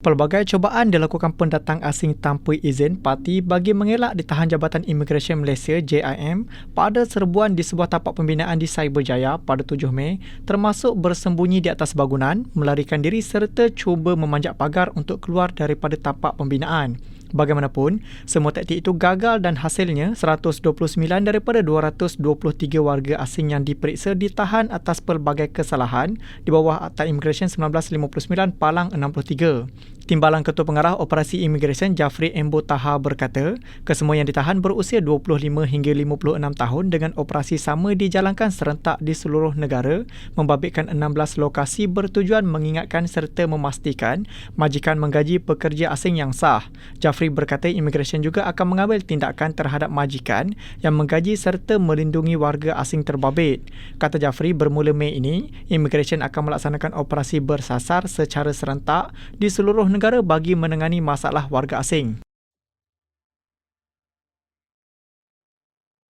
Pelbagai cubaan dilakukan pendatang asing tanpa izin parti bagi mengelak ditahan Jabatan Imigresen Malaysia JIM pada serbuan di sebuah tapak pembinaan di Cyberjaya pada 7 Mei termasuk bersembunyi di atas bangunan, melarikan diri serta cuba memanjat pagar untuk keluar daripada tapak pembinaan. Bagaimanapun, semua taktik itu gagal dan hasilnya 129 daripada 223 warga asing yang diperiksa ditahan atas pelbagai kesalahan di bawah Akta Imigresen 1959 Palang 63. Timbalan Ketua Pengarah Operasi Imigresen Jafri Embo Taha berkata, kesemua yang ditahan berusia 25 hingga 56 tahun dengan operasi sama dijalankan serentak di seluruh negara, membabitkan 16 lokasi bertujuan mengingatkan serta memastikan majikan menggaji pekerja asing yang sah. Jafri berkata imigresen juga akan mengambil tindakan terhadap majikan yang menggaji serta melindungi warga asing terbabit. Kata Jafri, bermula Mei ini, imigresen akan melaksanakan operasi bersasar secara serentak di seluruh negara negara bagi menangani masalah warga asing.